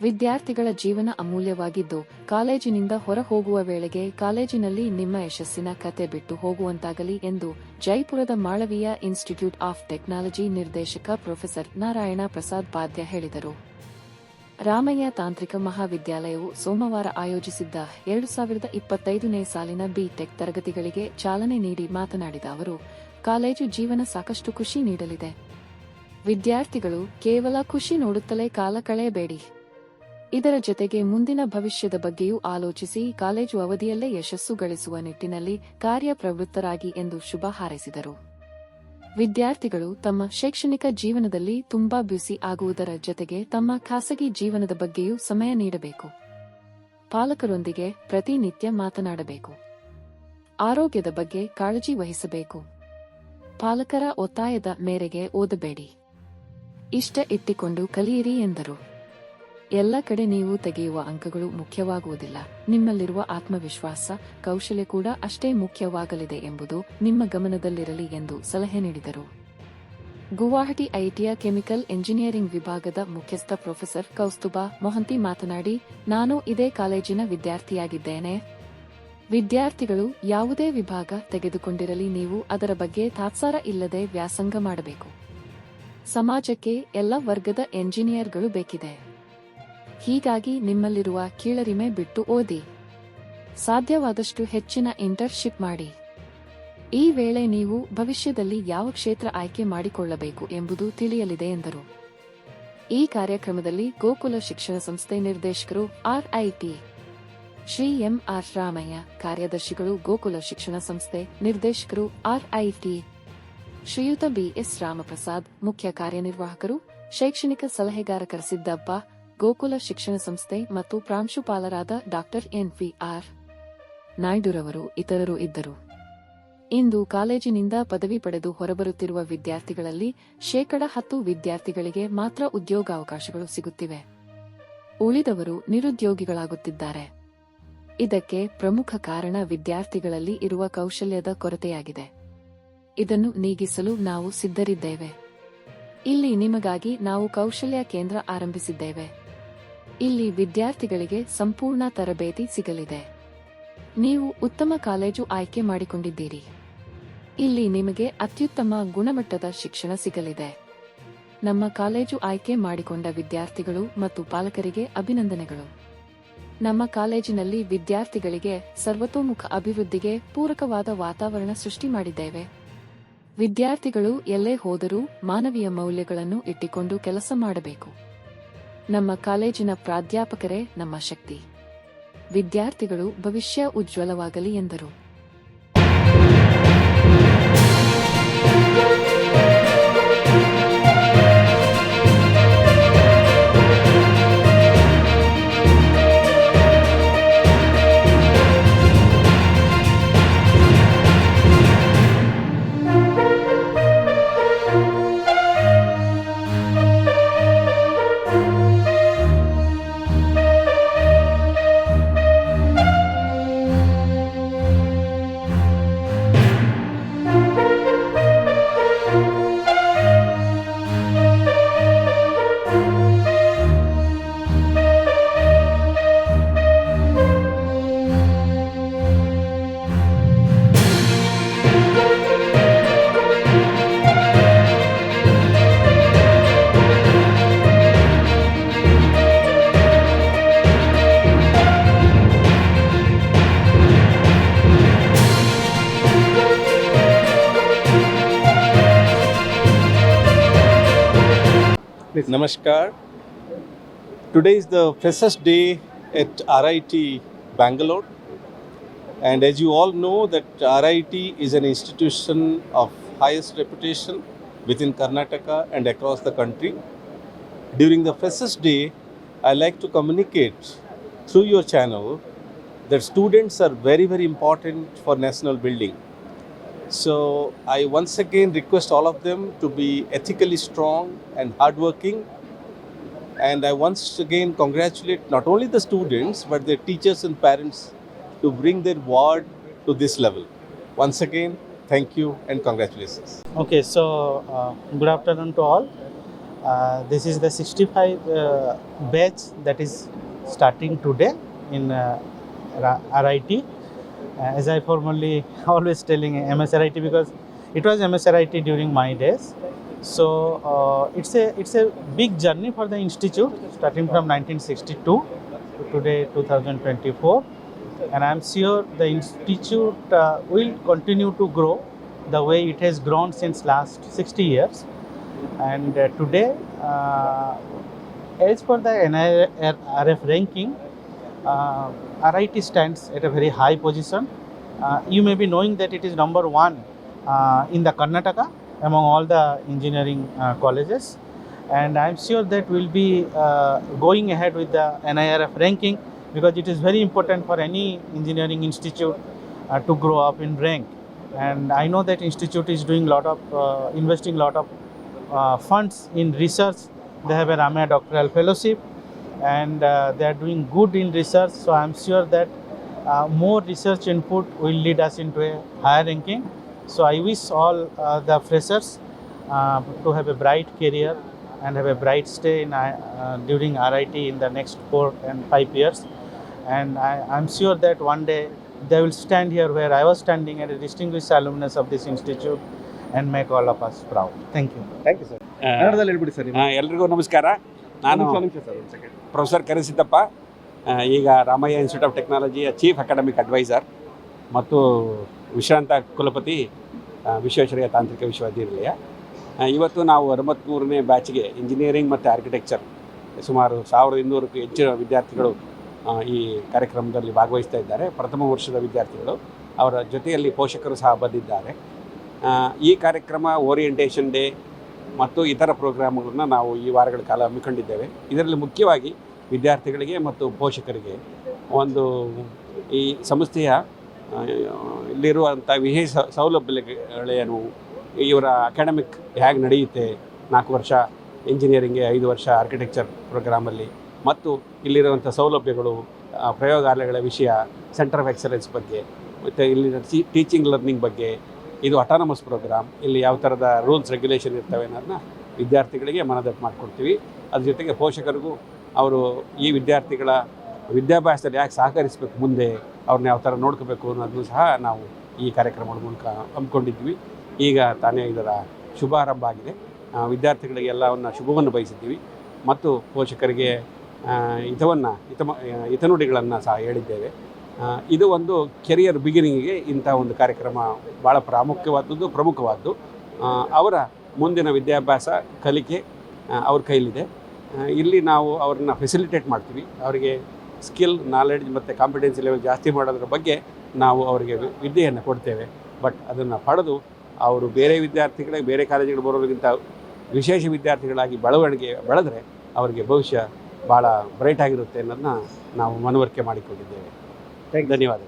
ವಿದ್ಯಾರ್ಥಿಗಳ ಜೀವನ ಅಮೂಲ್ಯವಾಗಿದ್ದು, ಕಾಲೇಜಿನಿಂದ ಹೊರ ಹೋಗುವ ವೇಳೆಗೆ ಕಾಲೇಜಿನಲ್ಲಿ ನಿಮ್ಮ ಯಶಸ್ಸಿನ ಕತೆ ಬಿಟ್ಟು ಹೋಗುವಂತಾಗಲಿ ಎಂದು ಜೈಪುರದ ಮಾಳವೀಯ ಇನ್ಸ್ಟಿಟ್ಯೂಟ್ ಆಫ್ ಟೆಕ್ನಾಲಜಿ ನಿರ್ದೇಶಕ ಪ್ರೊಫೆಸರ್ ನಾರಾಯಣ ಪ್ರಸಾದ್ ಪಾದ್ಯ ಹೇಳಿದರು. ರಾಮಯ್ಯ ತಾಂತ್ರಿಕ ಮಹಾವಿದ್ಯಾಲಯವು ಸೋಮವಾರ ಆಯೋಜಿಸಿದ್ದ ಎರಡು ಸಾವಿರದ ಇಪ್ಪತ್ತೈದನೇ ಸಾಲಿನ ಬಿಟೆಕ್ ತರಗತಿಗಳಿಗೆ ಚಾಲನೆ ನೀಡಿ ಮಾತನಾಡಿದ ಅವರು, ಕಾಲೇಜು ಜೀವನ ಸಾಕಷ್ಟು ಖುಷಿ ನೀಡಲಿದೆ. ವಿದ್ಯಾರ್ಥಿಗಳು ಕೇವಲ ಖುಷಿ ನೋಡುತ್ತಲೇ ಕಾಲ ಕಳೆಯಬೇಡಿ. ಇದರ ಜೊತೆಗೆ ಮುಂದಿನ ಭವಿಷ್ಯದ ಬಗ್ಗೆಯೂ ಆಲೋಚಿಸಿ ಕಾಲೇಜು ಅವಧಿಯಲ್ಲೇ ಯಶಸ್ಸು ಗಳಿಸುವ ನಿಟ್ಟಿನಲ್ಲಿ ಕಾರ್ಯಪ್ರವೃತ್ತರಾಗಿ ಎಂದು ಶುಭ ಹಾರೈಸಿದರು. ವಿದ್ಯಾರ್ಥಿಗಳು ತಮ್ಮ ಶೈಕ್ಷಣಿಕ ಜೀವನದಲ್ಲಿ ತುಂಬಾ ಬ್ಯುಸಿ ಆಗುವುದರ ಜೊತೆಗೆ ತಮ್ಮ ಖಾಸಗಿ ಜೀವನದ ಬಗ್ಗೆಯೂ ಸಮಯ ನೀಡಬೇಕು. ಪಾಲಕರೊಂದಿಗೆ ಪ್ರತಿನಿತ್ಯ ಮಾತನಾಡಬೇಕು. ಆರೋಗ್ಯದ ಬಗ್ಗೆ ಕಾಳಜಿ ವಹಿಸಬೇಕು. ಪಾಲಕರ ಒತ್ತಾಯದ ಮೇರೆಗೆ ಓದಬೇಡಿ. ಇಷ್ಟ ಇಟ್ಟಿಕೊಂಡು ಕಲಿಯಿರಿ ಎಂದರು. ಎಲ್ಲ ಕಡೆ ನೀವು ತೆಗೆಯುವ ಅಂಕಗಳು ಮುಖ್ಯವಾಗುವುದಿಲ್ಲ. ನಿಮ್ಮಲ್ಲಿರುವ ಆತ್ಮವಿಶ್ವಾಸ, ಕೌಶಲ್ಯ ಕೂಡ ಅಷ್ಟೇ ಮುಖ್ಯವಾಗಲಿದೆ ಎಂಬುದು ನಿಮ್ಮ ಗಮನದಲ್ಲಿರಲಿ ಎಂದು ಸಲಹೆ ನೀಡಿದರು. ಗುವಾಹಟಿ ಐಟಿಯ ಕೆಮಿಕಲ್ ಎಂಜಿನಿಯರಿಂಗ್ ವಿಭಾಗದ ಮುಖ್ಯಸ್ಥ ಪ್ರೊಫೆಸರ್ ಕೌಸ್ತುಬಾ ಮೊಹಂತಿ ಮಾತನಾಡಿ, ನಾನು ಇದೇ ಕಾಲೇಜಿನ ವಿದ್ಯಾರ್ಥಿಯಾಗಿದ್ದೇನೆ. ವಿದ್ಯಾರ್ಥಿಗಳು ಯಾವುದೇ ವಿಭಾಗ ತೆಗೆದುಕೊಂಡಿರಲಿ, ನೀವು ಅದರ ಬಗ್ಗೆ ತಾತ್ಸಾರ ಇಲ್ಲದೆ ವ್ಯಾಸಂಗ ಮಾಡಬೇಕು. ಸಮಾಜಕ್ಕೆ ಎಲ್ಲ ವರ್ಗದ ಎಂಜಿನಿಯರ್ಗಳು ಬೇಕಿದೆ. ಹೀಗಾಗಿ ನಿಮ್ಮಲ್ಲಿರುವ ಕೀಳರಿಮೆ ಬಿಟ್ಟು ಓದಿ. ಸಾಧ್ಯವಾದಷ್ಟು ಹೆಚ್ಚಿನ ಇಂಟರ್ನ್ಶಿಪ್ ಮಾಡಿ. ಈ ವೇಳೆ ನೀವು ಭವಿಷ್ಯದಲ್ಲಿ ಯಾವ ಕ್ಷೇತ್ರ ಆಯ್ಕೆ ಮಾಡಿಕೊಳ್ಳಬೇಕು ಎಂಬುದು ತಿಳಿಯಲಿದೆ ಎಂದರು. ಈ ಕಾರ್ಯಕ್ರಮದಲ್ಲಿ ಗೋಕುಲ ಶಿಕ್ಷಣ ಸಂಸ್ಥೆ ನಿರ್ದೇಶಕರು ಆರ್ಐಟಿ ಶ್ರೀ ಎಂಆರ್ ರಾಮಯ್ಯ, ಕಾರ್ಯದರ್ಶಿಗಳು ಗೋಕುಲ ಶಿಕ್ಷಣ ಸಂಸ್ಥೆ ನಿರ್ದೇಶಕರು ಆರ್ಐಟಿ ಶ್ರೀಯುತ ಬಿಎಸ್ ರಾಮಪ್ರಸಾದ್, ಮುಖ್ಯ ಕಾರ್ಯನಿರ್ವಾಹಕರು, ಶೈಕ್ಷಣಿಕ ಸಲಹೆಗಾರ ಸಿದ್ದಪ್ಪ ಗೋಕುಲ ಶಿಕ್ಷಣ ಸಂಸ್ಥೆ ಮತ್ತು ಪ್ರಾಂಶುಪಾಲರಾದ ಡಾಕ್ಟರ್ ಎನ್ ವಿ ಆರ್. ನಾಯ್ಡುರವರು ಇತರರು ಇದ್ದರು. ಇಂದು ಕಾಲೇಜಿನಿಂದ ಪದವಿ ಪಡೆದು ಹೊರಬರುತ್ತಿರುವ ವಿದ್ಯಾರ್ಥಿಗಳಲ್ಲಿ ಶೇಕಡ ಹತ್ತು ವಿದ್ಯಾರ್ಥಿಗಳಿಗೆ ಮಾತ್ರ ಉದ್ಯೋಗಾವಕಾಶಗಳು ಸಿಗುತ್ತಿವೆ. ಉಳಿದವರು ನಿರುದ್ಯೋಗಿಗಳಾಗುತ್ತಿದ್ದಾರೆ. ಇದಕ್ಕೆ ಪ್ರಮುಖ ಕಾರಣ ವಿದ್ಯಾರ್ಥಿಗಳಲ್ಲಿ ಇರುವ ಕೌಶಲ್ಯದ ಕೊರತೆಯಾಗಿದೆ. ಇದನ್ನು ನೀಗಿಸಲು ನಾವು ಸಿದ್ಧರಿದ್ದೇವೆ. ಇಲ್ಲಿ ನಿಮಗಾಗಿ ನಾವು ಕೌಶಲ್ಯ ಕೇಂದ್ರ ಆರಂಭಿಸಿದ್ದೇವೆ. ಇಲ್ಲಿ ವಿದ್ಯಾರ್ಥಿಗಳಿಗೆ ಸಂಪೂರ್ಣ ತರಬೇತಿ ಸಿಗಲಿದೆ. ನೀವು ಉತ್ತಮ ಕಾಲೇಜು ಆಯ್ಕೆ ಮಾಡಿಕೊಂಡಿದ್ದೀರಿ. ಇಲ್ಲಿ ನಿಮಗೆ ಅತ್ಯುತ್ತಮ ಗುಣಮಟ್ಟದ ಶಿಕ್ಷಣ ಸಿಗಲಿದೆ. ನಮ್ಮ ಕಾಲೇಜು ಆಯ್ಕೆ ಮಾಡಿಕೊಂಡ ವಿದ್ಯಾರ್ಥಿಗಳು ಮತ್ತು ಪಾಲಕರಿಗೆ ಅಭಿನಂದನೆಗಳು. ನಮ್ಮ ಕಾಲೇಜಿನಲ್ಲಿ ವಿದ್ಯಾರ್ಥಿಗಳಿಗೆ ಸರ್ವತೋಮುಖ ಅಭಿವೃದ್ಧಿಗೆ ಪೂರಕವಾದ ವಾತಾವರಣ ಸೃಷ್ಟಿ ಮಾಡಿದ್ದೇವೆ. ವಿದ್ಯಾರ್ಥಿಗಳು ಎಲ್ಲೇ ಹೋದರೂ ಮಾನವೀಯ ಮೌಲ್ಯಗಳನ್ನು ಇಟ್ಟುಕೊಂಡು ಕೆಲಸ ಮಾಡಬೇಕು. ನಮ್ಮ ಕಾಲೇಜಿನ ಪ್ರಾಧ್ಯಾಪಕರೇ ನಮ್ಮ ಶಕ್ತಿ. ವಿದ್ಯಾರ್ಥಿಗಳು ಭವಿಷ್ಯ ಉಜ್ವಲವಾಗಲಿ ಎಂದರು. Namaskar. Today is the freshest day at RIT Bangalore. And as you all know that RIT is an institution of highest reputation within Karnataka and across the country. During the freshest day, I like to communicate through your channel that students are very very important for national building. So I once again request all of them to be ethically strong and hardworking. And I once again congratulate not only the students but their teachers and parents to bring their ward to this level. Once again, thank you and congratulations. Okay, so uh, good afternoon to all. Uh, this is the 65 uh, batch that is starting today in uh, RIT. Uh, as I formerly always telling MSRIT because it was MSRIT during my days. So uh, it's a it's a big journey for the institute starting from 1962 to today 2024 and I'm sure the institute uh, will continue to grow the way it has grown since last 60 years. And uh, today, uh, as per the NIRF ranking, uh, RIT stands at a very high position. Uh, you may be knowing that it is number one uh, in the Karnataka among all the engineering uh, colleges. And I'm sure that we'll be uh, going ahead with the NIRF ranking because it is very important for any engineering institute uh, to grow up in rank and i know that institute is doing lot of uh, investing lot of uh, funds in research they have a ramaya doctoral fellowship and uh, they are doing good in research so i'm sure that uh, more research input will lead us into a higher ranking so i wish all uh, the freshers uh, to have a bright career and have a bright stay in, uh, during RIT in the next four and five years. And I, I'm sure that one day they will stand here where I was standing as a distinguished alumnus of this institute and make all of us proud. Thank you. Thank you sir ಕನ್ನಡದಲ್ಲಿ ಹೇಳ್ಬಿಡಿ sir ಆ, ಎಲ್ರಿಗೂ ನಮಸ್ಕಾರ ನಾನು professor Karisiddappa ಈಗ Ramaiah institute of ಟೆಕ್ನಾಲಜಿಯ chief academic adviser ಮತ್ತು ವಿಶ್ರಾಂತ ಕುಲಪತಿ ವಿಶ್ವೇಶ್ವರಯ್ಯ ತಾಂತ್ರಿಕ ವಿಶ್ವವಿದ್ಯಾನಿಲಯ. ಇವತ್ತು ನಾವು ಅರವತ್ತ್ಮೂರನೇ ಬ್ಯಾಚ್ಗೆ ಇಂಜಿನಿಯರಿಂಗ್ ಮತ್ತು ಆರ್ಕಿಟೆಕ್ಚರ್ ಸುಮಾರು ಸಾವಿರದ ಇನ್ನೂರಕ್ಕೂ ಹೆಚ್ಚಿನ ವಿದ್ಯಾರ್ಥಿಗಳು ಈ ಕಾರ್ಯಕ್ರಮದಲ್ಲಿ ಭಾಗವಹಿಸ್ತಾ ಇದ್ದಾರೆ. ಪ್ರಥಮ ವರ್ಷದ ವಿದ್ಯಾರ್ಥಿಗಳು. ಅವರ ಜೊತೆಯಲ್ಲಿ ಪೋಷಕರು ಸಹ ಬಂದಿದ್ದಾರೆ. ಈ ಕಾರ್ಯಕ್ರಮ ಓರಿಯೆಂಟೇಷನ್ ಡೇ ಮತ್ತು ಇತರ ಪ್ರೋಗ್ರಾಮ್ಗಳನ್ನು ನಾವು ಈ ವಾರಗಳ ಕಾಲ ಹಮ್ಮಿಕೊಂಡಿದ್ದೇವೆ. ಇದರಲ್ಲಿ ಮುಖ್ಯವಾಗಿ ವಿದ್ಯಾರ್ಥಿಗಳಿಗೆ ಮತ್ತು ಪೋಷಕರಿಗೆ ಒಂದು ಈ ಸಂಸ್ಥೆಯ ಇಲ್ಲಿರುವಂಥ ವಿಶೇಷ ಸೌಲಭ್ಯಗಳೇನು ಇವರ ಅಕಾಡೆಮಿಕ್ ಹೇಗೆ ನಡೆಯುತ್ತೆ, ನಾಲ್ಕು ವರ್ಷ ಇಂಜಿನಿಯರಿಂಗ್ಗೆ ಐದು ವರ್ಷ ಆರ್ಕಿಟೆಕ್ಚರ್ ಪ್ರೋಗ್ರಾಮಲ್ಲಿ ಮತ್ತು ಇಲ್ಲಿರುವಂಥ ಸೌಲಭ್ಯಗಳು ಪ್ರಯೋಗಾಲಯಗಳ ವಿಷಯ ಸೆಂಟರ್ ಆಫ್ ಎಕ್ಸಲೆನ್ಸ್ ಬಗ್ಗೆ, ಮತ್ತು ಇಲ್ಲಿನ ಟೀಚಿಂಗ್ ಲರ್ನಿಂಗ್ ಬಗ್ಗೆ ಇದು ಅಟಾನಮಸ್ ಪ್ರೋಗ್ರಾಮ್ ಇಲ್ಲಿ ಯಾವ ಥರದ ರೂಲ್ಸ್ ರೆಗ್ಯುಲೇಷನ್ ಇರ್ತವೆ ಅನ್ನೋದನ್ನ ವಿದ್ಯಾರ್ಥಿಗಳಿಗೆ ಮನದಟ್ಟು ಮಾಡಿಕೊಡ್ತೀವಿ. ಅದ್ರ ಜೊತೆಗೆ ಪೋಷಕರಿಗೂ ಅವರು ಈ ವಿದ್ಯಾರ್ಥಿಗಳ ವಿದ್ಯಾಭ್ಯಾಸದಲ್ಲಿ ಯಾಕೆ ಸಹಕರಿಸಬೇಕು ಮುಂದೆ, ಅವ್ರನ್ನ ಯಾವ ಥರ ನೋಡ್ಕೋಬೇಕು ಅನ್ನೋದನ್ನು ಸಹ ನಾವು ಈ ಕಾರ್ಯಕ್ರಮದ ಮೂಲಕ ಹಮ್ಮಿಕೊಂಡಿದ್ವಿ ಈಗ ತಾನೇ ಇದರ ಶುಭಾರಂಭ ಆಗಿದೆ. ವಿದ್ಯಾರ್ಥಿಗಳಿಗೆ ಎಲ್ಲವನ್ನು ಶುಭವನ್ನು ಬಯಸಿದ್ದೀವಿ. ಮತ್ತು ಪೋಷಕರಿಗೆ ಹಿತವನ್ನು, ಹಿತಮ ಹಿತನುಡಿಗಳನ್ನು ಸಹ ಹೇಳಿದ್ದೇವೆ. ಇದು ಒಂದು ಕೆರಿಯರ್ ಬಿಗಿನಿಂಗಿಗೆ ಇಂಥ ಒಂದು ಕಾರ್ಯಕ್ರಮ ಭಾಳ ಪ್ರಾಮುಖ್ಯವಾದದ್ದು, ಪ್ರಮುಖವಾದ್ದು. ಅವರ ಮುಂದಿನ ವಿದ್ಯಾಭ್ಯಾಸ ಕಲಿಕೆ ಅವ್ರ ಕೈಲಿದೆ. ಇಲ್ಲಿ ನಾವು ಅವ್ರನ್ನ ಫೆಸಿಲಿಟೇಟ್ ಮಾಡ್ತೀವಿ. ಅವರಿಗೆ ಸ್ಕಿಲ್ ನಾಲೆಡ್ಜ್ ಮತ್ತು ಕಾಂಪಿಟೆನ್ಸಿ ಲೆವೆಲ್ ಜಾಸ್ತಿ ಮಾಡೋದ್ರ ಬಗ್ಗೆ ನಾವು ಅವರಿಗೆ ವಿದ್ಯೆಯನ್ನು ಕೊಡ್ತೇವೆ. ಬಟ್ ಅದನ್ನು ಪಡೆದು ಅವರು ಬೇರೆ ವಿದ್ಯಾರ್ಥಿಗಳಿಗೆ, ಬೇರೆ ಕಾಲೇಜುಗಳು ಬರೋದಕ್ಕಿಂತ ವಿಶೇಷ ವಿದ್ಯಾರ್ಥಿಗಳಾಗಿ ಬೆಳವಣಿಗೆ, ಬೆಳೆದ್ರೆ ಅವರಿಗೆ ಭವಿಷ್ಯ ಭಾಳ ಬ್ರೈಟ್ ಆಗಿರುತ್ತೆ ಅನ್ನೋದನ್ನ ನಾವು ಮನವರಿಕೆ ಮಾಡಿಕೊಂಡಿದ್ದೇವೆ. थैंक धन्यवाद।